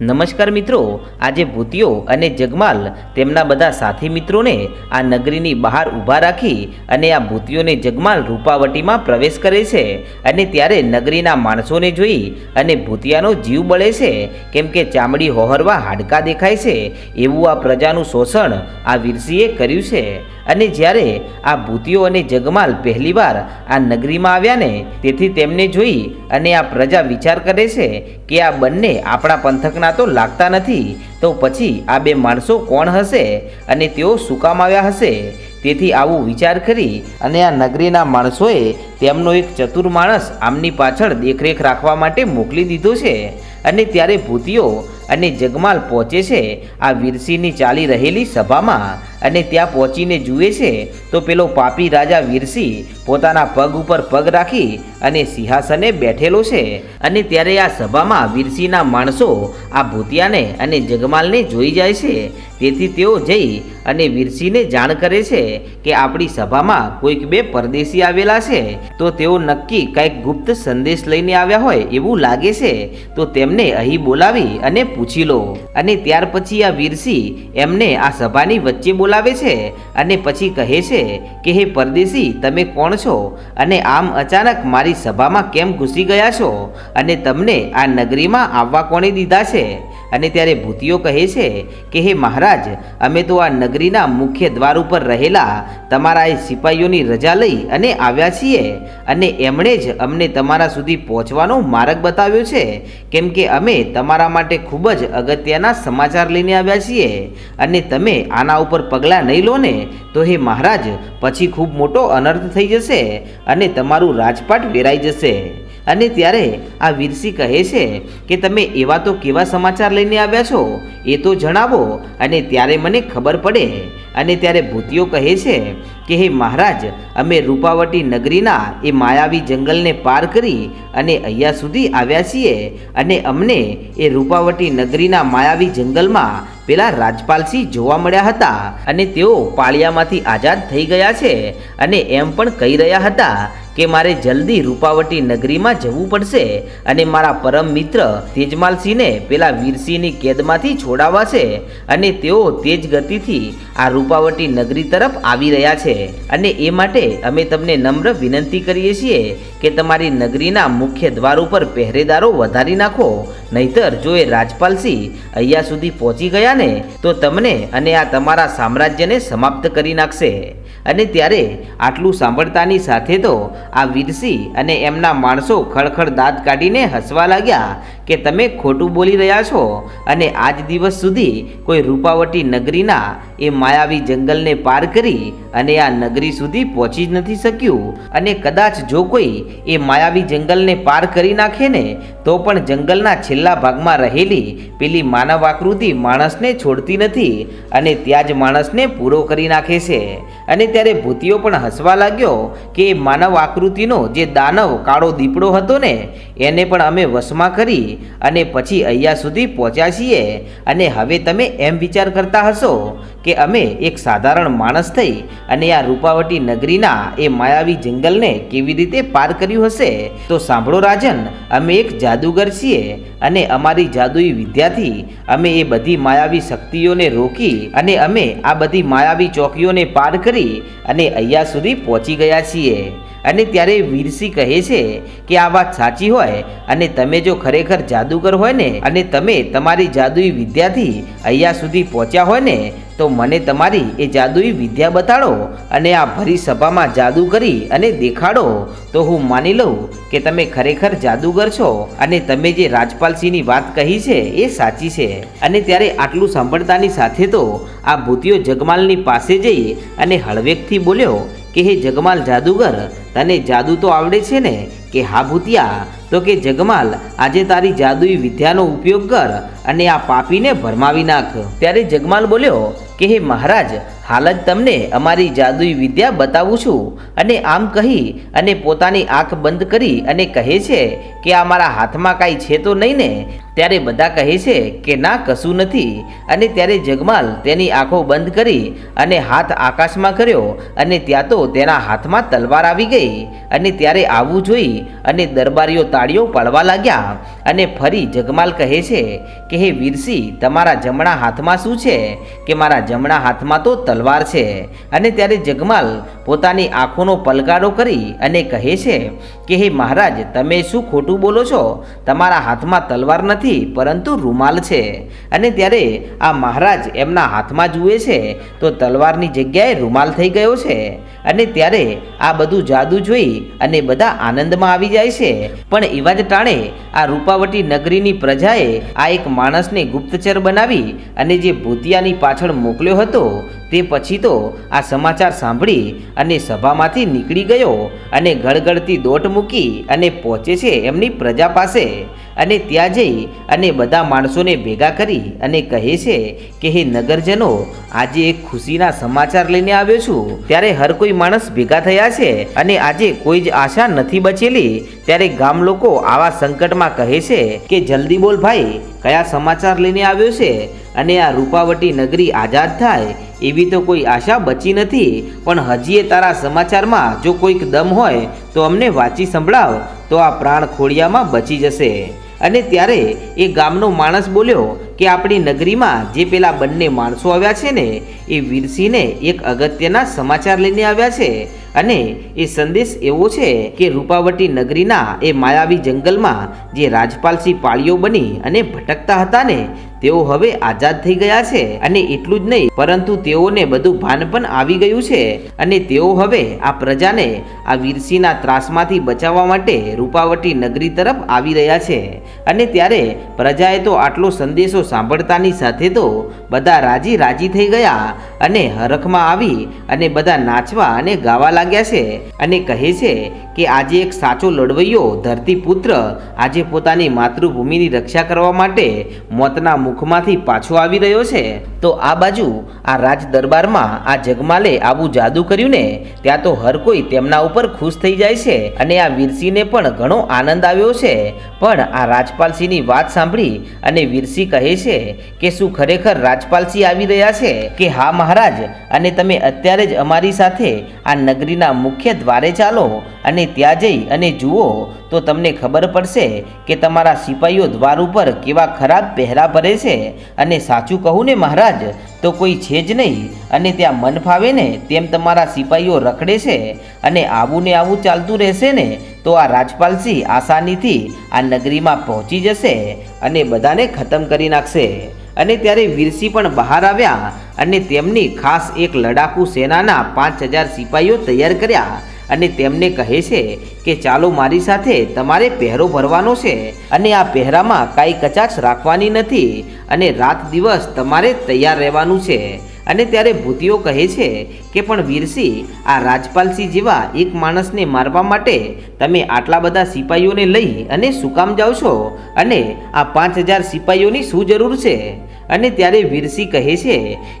નમસ્કાર મિત્રો, આજે ભૂતિયો અને જગમાલ તેમના બધા સાથી મિત્રોને આ નગરીની બહાર ઊભા રાખી અને આ ભૂતિયોને જગમાલ રૂપાવટીમાં પ્રવેશ કરે છે અને ત્યારે નગરીના માણસોને જોઈ અને ભૂતિયાનો જીવ બળે છે. કેમ કે ચામડી હોહરવા હાડકા દેખાય છે, એવું આ પ્રજાનું શોષણ આ વીરસીએ કર્યું છે. અને જ્યારે આ ભૂતિઓ અને જગમાલ પહેલીવાર આ નગરીમાં આવ્યા ને, તેથી તેમને જોઈ અને આ પ્રજા વિચાર કરે છે કે આ બંને આપણા પંથકના તો લાગતા નથી, તો પછી આ બે માણસો કોણ હશે અને તેઓ શું કામ આવ્યા હશે? તેથી આવું વિચાર કરી અને આ નગરીના માણસોએ તેમનો એક ચતુર માણસ આમની પાછળ દેખરેખ રાખવા માટે મોકલી દીધો છે. અને ત્યારે ભૂતિયો અને જગમાલ પહોંચે છે આ વીરસિંહની ચાલી રહેલી સભામાં અને ત્યાં પહોંચીને જુએ છે, તો પેલો પાપી રાજા વીરસિંહ પોતાના પગ ઉપર પગ રાખી અને સિંહાસને બેઠેલો છે. અને ત્યારે આ સભામાં વીરસિંહના માણસો આ ભૂતિયાને અને જગમાલને જોઈ જાય છે. તેથી તેઓ જઈ અને વીરસિંહને જાણ કરે છે કે આપણી સભામાં કોઈક બે પરદેશી આવેલા છે. તો તેઓ નક્કી કંઈક ગુપ્ત સંદેશ લઈને આવ્યા હોય એવું લાગે છે. તો તેમને અહીં બોલાવી અને પૂછી લો. અને ત્યાર પછી આ વીરસિંહ એમને આ સભાની વચ્ચે છે અને પછી કહે છે કે, હે પરદેશી, તમે કોણ છો? અને આમ અચાનક મારી સભામાં કેમ ઘૂસી ગયા છો? અને તમને આ નગરીમાં આવવા કોણે દીધા છે? અને ત્યારે ભૂતિયો કહે છે કે, હે મહારાજ, અમે તો આ નગરીના મુખ્ય દ્વાર ઉપર રહેલા તમારા એ સિપાહીઓની રજા લઈ અને આવ્યા છીએ અને એમણે જ અમને તમારા સુધી પહોંચવાનો માર્ગ બતાવ્યો છે. કેમ કે અમે તમારા માટે ખૂબ જ અગત્યના સમાચાર લઈને આવ્યા છીએ અને તમે આના ઉપર પગલાં નહીં લો ને, તો હે મહારાજ, પછી ખૂબ મોટો અનર્થ થઈ જશે અને તમારું રાજપાટ વેરાઈ જશે. અને ત્યારે આ વીરસી કહે છે કે તમે એવા તો કેવા સમાચાર લઈને આવ્યા છો? એ તો જણાવો. અને ત્યારે મને ખબર પડે. અને ત્યારે ભૂતિયો કહે છે કે, હે મહારાજ, અમે રૂપાવટી નગરીના એ માયાવી જંગલને પાર કરી અને અહીંયા સુધી આવ્યા છીએ. અને અમને એ રૂપાવટી નગરીના માયાવી જંગલમાં પેલા રાજપાલસિંહ જોવા મળ્યા હતા. અને તેઓ પાળિયામાંથી આઝાદ થઈ ગયા છે. અને એમ પણ કહી રહ્યા હતા કે મારે જલ્દી રૂપાવટી નગરીમાં જવું પડશે અને મારા પરમ મિત્ર તેજમાલસિંહને પેલા વીરસિંહની કેદમાંથી છોડાવાશે અને તેઓ તેજ ગતિથી આ રૂપાવટી નગરી તરફ આવી રહ્યા છે. અને એ માટે અમે તમને નમ્ર વિનંતી કરીએ છીએ કે તમારી નગરીના મુખ્ય દ્વાર ઉપર પહેરેદારો વધારી નાખો. નહીતર જો એ રાજપાલસિંહ અહીંયા સુધી પહોંચી ગયા ને તો તમને અને આ તમારા સામ્રાજ્યને સમાપ્ત કરી નાખશે. અને ત્યારે આટલું સાંભળતાની સાથે તો આ વીરસિંહ અને એમના માણસો ખળખળ દાંત કાઢીને હસવા લાગ્યા કે તમે ખોટું બોલી રહ્યા છો અને આજ દિવસ સુધી કોઈ રૂપાવટી નગરીના એ માયાવી જંગલને પાર કરી અને આ નગરી સુધી પહોંચી જ નથી શક્યું. અને કદાચ જો કોઈ એ માયાવી જંગલને પાર કરી નાખે ને તો પણ જંગલના છેલ્લા ભાગમાં રહેલી પેલી માનવ આકૃતિ માણસને છોડતી નથી અને ત્યાં જ માણસને પૂરો કરી નાખે છે. અને ત્યારે ભૂતિયો પણ હસવા લાગ્યો કે માનવ આકૃતિનો જે દાનવ કાળો દીપડો હતો ને, એને પણ અમે વશમાં કરી અને પછી અહીંયા સુધી પહોંચ્યા છીએ. અને હવે તમે એમ વિચાર કરતા હશો કે અમે એક સાધારણ માણસ થઈ અને આ રૂપાવટી નગરીના એ માયાવી જંગલને કેવી રીતે પાર કર્યું હશે? તો સાંભળો રાજન, અમે એક જાદુગર છીએ અને અમારી જાદુઈ વિદ્યાથી અમે એ બધી માયાવી શક્તિઓને રોકી અને અમે આ બધી માયાવી ચોકીઓને પાર કરી અને અહીંયા સુધી પહોંચી ગયા છીએ. અને ત્યારે વીરસિંહ કહે છે કે આ વાત સાચી હોય અને તમે જો ખરેખર જાદુગર હોય ને, અને તમે તમારી જાદુઈ વિદ્યાથી અહીંયા સુધી પહોંચ્યા હોય ને, તો મને તમારી એ જાદુઈ વિદ્યા બતાડો અને આ ભરી સભામાં જાદુ કરી અને દેખાડો. તો હું માની લઉં કે તમે ખરેખર જાદુગર છો અને તમે જે રાજપાલસિંહની વાત કહી છે એ સાચી છે. અને ત્યારે આટલું સાંભળતાની સાથે તો આ ભૂતિયો જગમાલની પાસે જઈ અને હળવેકથી બોલ્યો કે હે જગમાલ જાદુગર, તને જાદુ તો આવડે છે ને? કે હા ભૂતિયા, તો કે જગમાલ, આજે તારી જાદુઈ વિદ્યાનો ઉપયોગ કર અને આ પાપીને ભરમાવી નાખ. ત્યારે જગમાલ બોલ્યો કે હે મહારાજ, હાલ જ તમને અમારી જાદુઈ વિદ્યા બતાવું છું અને આમ કહી અને પોતાની આંખ બંધ કરી અને કહે છે કે આ મારા હાથમાં કાંઈ છે તો નહીં ને? ત્યારે બધા કહે છે કે ના, કશું નથી. અને ત્યારે જગમાલ તેની આંખો બંધ કરી અને હાથ આકાશમાં કર્યો અને ત્યાં તો તેના હાથમાં તલવાર આવી ગઈ. અને ત્યારે આવું જોઈ અને દરબારીઓ તાળીઓ પાડવા લાગ્યા અને ફરી જગમાલ કહે છે કે, હે વીરસિંહ તમારા જમણા હાથમાં શું છે? કે મારા જમણા હાથમાં તો તલવાર છે અને ત્યારે જગમાલ પોતાની આંખોનો પલકારો કરી અને કહે છે કે, હે મહારાજ, તમે શું ખોટું બોલો છો? તમારા હાથમાં તલવાર નથી, પરંતુ રૂમાલ છે. અને ત્યારે આ મહારાજ એમના હાથમાં જુએ છે, તો તલવારની જગ્યાએ રૂમાલ થઈ ગયો છે. અને ત્યારે આ બધું જાદુ જોઈ અને બધા આનંદમાં આવી જાય છે. પણ એવા જ ટાણે આ રૂપાવટી નગરીની પ્રજાએ આ એક માણસને ગુપ્તચર બનાવી અને જે ભૂતિયાની પાછળ મોકલ્યો હતો તે પછી તો આ સમાચાર સાંભળી અને સભામાંથી નીકળી ગયો અને ગળગળતી દોટ મૂકી અને પહોંચે છે એમની પ્રજા પાસે. અને ત્યાં જઈ અને બધા માણસોને ભેગા કરી અને કહે છે કે, હે નગરજનો, આજે એક ખુશીના સમાચાર લઈને આવ્યો છું. ત્યારે હર કોઈ માણસ ભેગા થયા છે અને આજે કોઈ જ આશા નથી બચેલી. ત્યારે ગામ લોકો આવા સંકટમાં કહે છે કે, જલ્દી બોલ ભાઈ, કયા સમાચાર લઈને આવ્યો છે? અને આ રૂપાવટી નગરી આઝાદ થાય એવી તો કોઈ આશા બચી નથી. પણ હજીએ તારા સમાચારમાં જો કોઈક દમ હોય તો અમને વાંચી સંભળાવ. તો આ પ્રાણ ખોડિયામાં બચી જશે. અને ત્યારે એ ગામનો માણસ બોલ્યો કે આપણી નગરીમાં જે પેલા બંને માણસો આવ્યા છે ને, એ વીરસિંહને એક અગત્યના સમાચાર લઈને આવ્યા છે. અને એ સંદેશ એવો છે કે રૂપાવટી નગરીના એ માયાવી જંગલમાં જે રાજપાલસિંહ પાળીઓ બની અને ભટકતા હતા ને, તેઓ હવે આઝાદ થઈ ગયા છે. અને એટલું જ નહીં, પરંતુ તેઓને બધું ભાન પણ આવી ગયું છે. અને તેઓ હવે આ પ્રજાને આ વીરસિંહના ત્રાસમાંથી બચાવવા માટે રૂપાવટી નગરી તરફ આવી રહ્યા છે. અને ત્યારે પ્રજાએ તો આટલો સંદેશો સાંભળતાની સાથે તો બધા રાજી રાજી થઈ ગયા અને હરખમાં આવી અને બધા નાચવા અને ગાવા લાગ્યા છે અને કહે છે કે આજે એક સાચો લડવૈયો ધરતીપુત્ર આજે પોતાની માતૃભૂમિની રક્ષા કરવા માટે મોતના મુખમાંથી પાછો આવી રહ્યો છે. તો આ બાજુ આ રાજ દરબારમાં આ જગમાલે આવું જાદુ કર્યું ને, ત્યાં તો હર કોઈ તેમના ઉપર ખુશ થઈ જાય છે અને આ વીરસિંહને પણ ઘણો આનંદ આવ્યો છે. પણ આ રાજપાલસિંહની વાત સાંભળી અને વીરસિંહ કહે છે કે, શું ખરેખર રાજપાલસિંહ આવી રહ્યા છે? કે હા મહારાજ, અને તમે અત્યારે જ અમારી સાથે આ નગરીના મુખ્ય દ્વારે ચાલો અને ત્યાં જઈ અને જુઓ, તો તમને ખબર પડશે કે તમારા સિપાહીઓ દ્વાર ઉપર કેવા ખરાબ પહેરા ભરે છે. અને સાચું કહું ને મહારાજ તો કોઈ છે જ નહીં. અને ત્યાં મન ફાવે ને, તેમ તમારા સિપાહીઓ રખડે છે અને આવું ને આવું ચાલતું રહેશે ને, તો આ રાજપાલસિંહ આસાનીથી આ નગરીમાં પહોંચી જશે અને બધાને ખતમ કરી નાખશે. અને ત્યારે વીરસિંહ પણ બહાર આવ્યા અને તેમની ખાસ એક લડાકુ સેનાના પાંચ હજાર સિપાહીઓ તૈયાર કર્યા અને તેમને કહે છે કે ચાલો મારી સાથે તમારે પહેરો ભરવાનો છે અને આ પહેરામાં કાંઈ કચાશ રાખવાની નથી અને રાત દિવસ તમારે તૈયાર રહેવાનું છે. અને ત્યારે ભૂતિઓ કહે છે કે પણ વીરસિંહ આ રાજપાલસિંહ જેવા એક માણસને મારવા માટે તમે આટલા બધા સિપાહીઓને લઈ અને શું કામ જાઓ છો અને આ પાંચ હજાર સિપાહીઓની શું જરૂર છે? અને ત્યારે વીરસિંહ કહે છે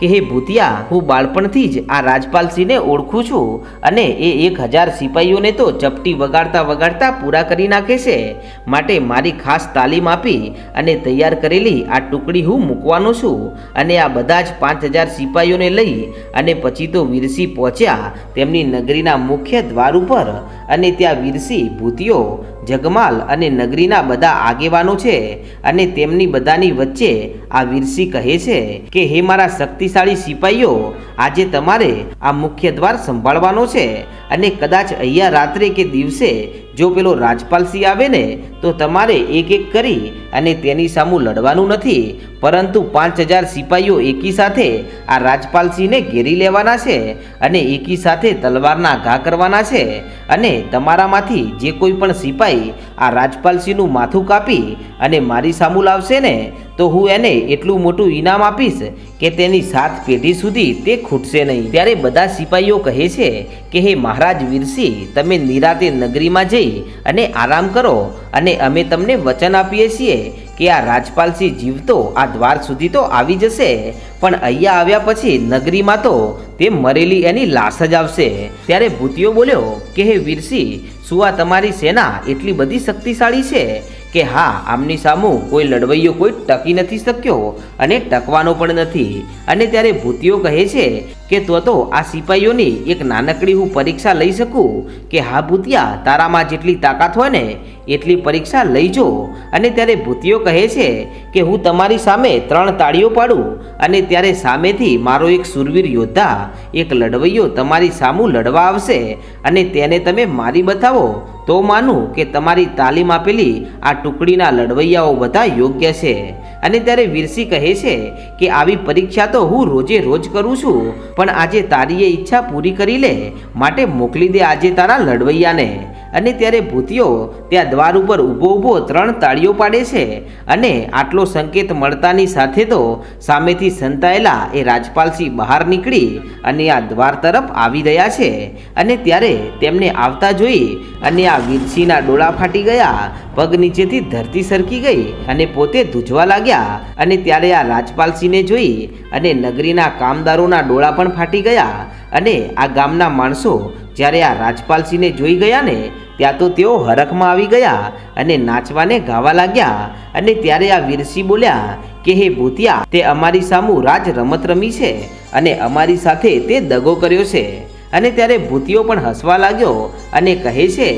કે, હે ભૂતિયા, હું બાળપણથી જ આ રાજપાલસિંહને ઓળખું છું અને એ એક હજાર સિપાહીઓને તો ચપટી વગાડતા વગાડતા પૂરા કરી નાખે છે. માટે મારી ખાસ તાલીમ આપી અને તૈયાર કરેલી આ ટુકડી હું મૂકવાનો છું અને આ બધા જ પાંચ હજાર સિપાહીઓને લઈ અને પછી તો વીરસિંહ પહોંચ્યા તેમની નગરીના મુખ્ય દ્વાર ઉપર અને ત્યાં વીરસિંહ ભૂતિયો જગમાલ અને નગરીના બધા આગેવાનો છે અને તેમની બધાની વચ્ચે આ વીરસિંહ કહે છે કે, હે મારા શક્તિશાળી સિપાહીઓ આજે તમારે આ મુખ્ય દ્વાર સંભાળવાનો છે અને કદાચ અહીંયા રાત્રે કે દિવસે જો પેલો રાજપાલસિંહ આવે ને, તો તમારે એક એક કરી અને તેની સામું લડવાનું નથી. પરંતુ પાંચ હજાર સિપાહીઓ એકી સાથે આ રાજપાલસિંહને ઘેરી લેવાના છે અને એકી સાથે તલવારના ઘા કરવાના છે અને તમારામાંથી જે કોઈ પણ સિપાહી આ રાજપાલસિંહનું માથું કાપી અને મારી સામુ લાવશે ને, તો હું એને એટલું મોટું ઇનામ આપીશ કે તેની સાત પેઢી સુધી તે ખૂટશે નહીં. ત્યારે બધા સિપાહીઓ કહે છે કે, હે મહારાજ વીરસિંહ તમે નિરાતે નગરીમાં જઈ અને આરામ કરો અને અમે તમને વચન આપીએ છીએ કે આ રાજપાલસિંહ જીવતો, આ દ્વાર સુધી તો આવી જશે. પણ અહીંયા આવ્યા પછી નગરીમાં તો તે મરેલી એની લાશ જ આવશે. ત્યારે ભૂતિયો બોલ્યો, કે હે વીરસિંહ શું આ તમારી સેના એટલી બધી શક્તિશાળી છે? કે હા, આમની સામું કોઈ લડવૈયો કોઈ ટકી નથી શક્યો અને ટકવાનો પણ નથી. અને ત્યારે ભૂતિયો કહે છે કે તો તો આ સિપાહીઓની એક નાનકડી હું પરીક્ષા લઈ શકું? કે હા ભૂતિયા, તારામાં જેટલી તાકાત હોય ને, એટલી પરીક્ષા લઈ જો અને ત્યારે ભૂતિયો કહે છે કે હું તમારી સામે ત્રણ તાળીઓ પાડું અને ત્યારે સામેથી મારો એક સુરવીર યોદ્ધા, એક લડવૈયો તમારી સામું લડવા આવશે અને તેને તમે મારી બતાવો. તો માનું કે તમારી તાલીમ આપેલી આ ટુકડીના લડવૈયાઓ બધા યોગ્ય છે. અને ત્યારે વીરસી કહે છે કે આવી પરીક્ષા તો હું રોજે રોજ કરું છું પણ આજે તારી એ ઈચ્છા પૂરી કરી લે. માટે મોકલી દે આજે તારા લડવૈયાને. અને ત્યારે ભૂતિયો ત્યાં દ્વાર ઉપર ઊભો ઊભો ત્રણ તાળીઓ પાડે છે અને આટલો સંકેત મળતાની સાથે તો સામેથી સંતાયેલા એ રાજપાલસિંહ બહાર નીકળી અને આ દ્વાર તરફ આવી રહ્યા છે અને ત્યારે તેમને આવતા જોઈ અને આ વીરસિંહના ડોળા ફાટી ગયા, પગ નીચેથી ધરતી સરકી ગઈ અને પોતે ધૂજવા લાગ્યા અને ત્યારે આ રાજપાલસિંહને જોઈ અને નગરીના કામદારોના ડોળા પણ ફાટી ગયા અને આ ગામના માણસો જ્યારે આ રાજપાલસિંહને જોઈ ગયા ને ત્યાં તો તેઓ હરખમાં આવી ગયા અને નાચવાને ગાવા લાગ્યા અને ત્યારે આ વીરસિંહ બોલ્યા કે, હે ભૂતિયા, તે અમારી સામું રાજ રમત રમી છે અને અમારી સાથે તે દગો કર્યો છે. અને ત્યારે ભૂતિયો પણ હસવા લાગ્યો અને કહે છે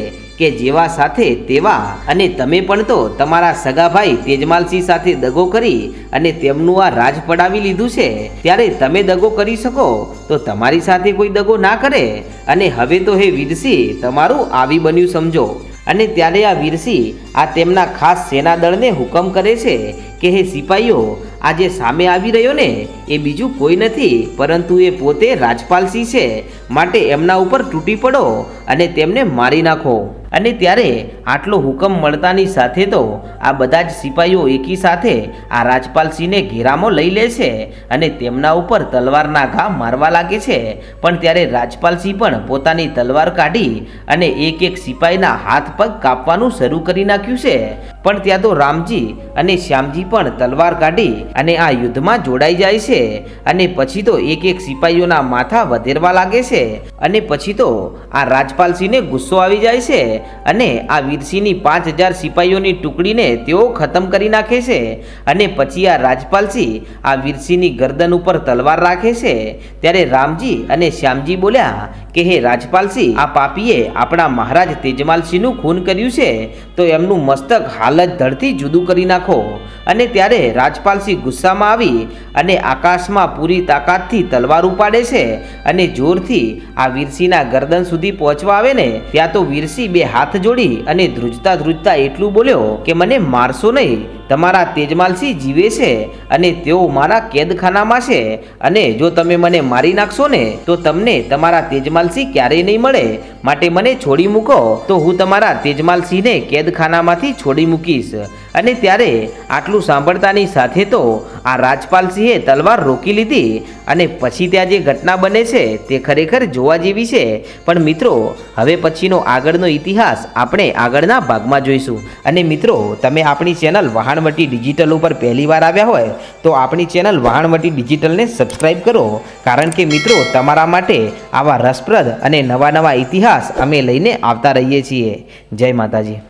કે જેવા સાથે તેવા અને તમે પણ તો તમારા સગાભાઈ તેજમાલસિંહ સાથે દગો કરી અને તેમનું આ રાજ પડાવી લીધું છે. ત્યારે તમે દગો કરી શકો, તો તમારી સાથે કોઈ દગો ના કરે. અને હવે તો હે વીરસિંહ તમારું આવી બન્યું સમજો. અને ત્યારે આ વીરસિંહ આ તેમના ખાસ સેના દળને હુકમ કરે છે કે હે સિપાહીઓ આ જે સામે આવી રહ્યો ને, એ બીજું કોઈ નથી, પરંતુ એ પોતે રાજપાલસિંહ છે. માટે એમના ઉપર તૂટી પડો અને તેમને મારી નાખો. અને ત્યારે આટલો હુકમ મળતાની સાથે તો આ બધા જ સિપાહીઓ એકી સાથે આ રાજપાલસિંહને ઘેરામાં લઈ લે છે અને તેમના ઉપર તલવારના ઘા મારવા લાગે છે. પણ ત્યારે રાજપાલસિંહ પણ પોતાની તલવાર કાઢી અને એક એક સિપાહીના હાથ પગ કાપવાનું શરૂ કરી નાખ્યું છે. પણ ત્યાં તો રામજી અને શ્યામજી પણ તલવાર કાઢી અને આ યુદ્ધમાં જોડાઈ જાય છે. અને પછી તો એક એક સિપાહીઓના માથા વધેરવા લાગે છે. અને પછી તો આ રાજપાલસિંહને ગુસ્સો આવી જાય છે અને આ વીરસિંહની પાંચ હજાર સિપાહીઓની ટુકડીને તેઓ ખતમ કરી નાખે છે. અને પછી આ રાજપાલસિંહ આ વીરસિંહની ગરદન ઉપર તલવાર રાખે છે. ત્યારે રામજી અને શ્યામજી બોલ્યા કે હે રાજપાલસિંહ, આ પાપીએ આપણા મહારાજ તેજમાલસિંહનું ખૂન કર્યું છે, તો એમનું મસ્તક હાલ જ ધડથી જુદું કરી નાખો. અને ત્યારે રાજપાલસિંહ ગુસ્સામાં આવી અને આકાશમાં પૂરી તાકાતથી તલવાર ઉપાડે છે અને જોરથી આ વીરસિંહના ગરદન સુધી પહોંચવા આવે ને, ત્યાં તો વીરસિંહ બે હાથ જોડી અને ધ્રુજતા ધ્રુજતા એટલું બોલ્યો કે, મને મારશો નહીં. તમારા તેજમાલસિંહ જીવે છે અને તેઓ મારા કેદખાનામાં છે અને જો તમે મને મારી નાખશો ને, તો તમને તમારા તેજમાલસિંહ ક્યારેય નહીં મળે. માટે મને છોડી મૂકો. તો હું તમારા તેજમાલસિંહને કેદખાનામાંથી છોડી મૂકીશ. અને ત્યારે આટલું સાંભળતાની સાથે તો આ રાજપાલસિંહે તલવાર રોકી લીધી અને પછી ત્યાં જે ઘટના બને છે તે ખરેખર જોવા જેવી છે. પણ મિત્રો, હવે પછીનો આગળનો ઇતિહાસ આપણે આગળના ભાગમાં જોઈશું. અને મિત્રો, તમે આપણી ચેનલ વહાણવટી ડિજિટલ ઉપર પહેલી વાર આવ્યા હોય, તો આપણી ચેનલ વહાણવટી ડિજિટલને સબસ્ક્રાઈબ કરો. કારણ કે મિત્રો, તમારા માટે આવા રસપ્રદ અને નવા નવા ઇતિહાસ અમે લઈને આવતા રહીએ છીએ. જય માતાજી.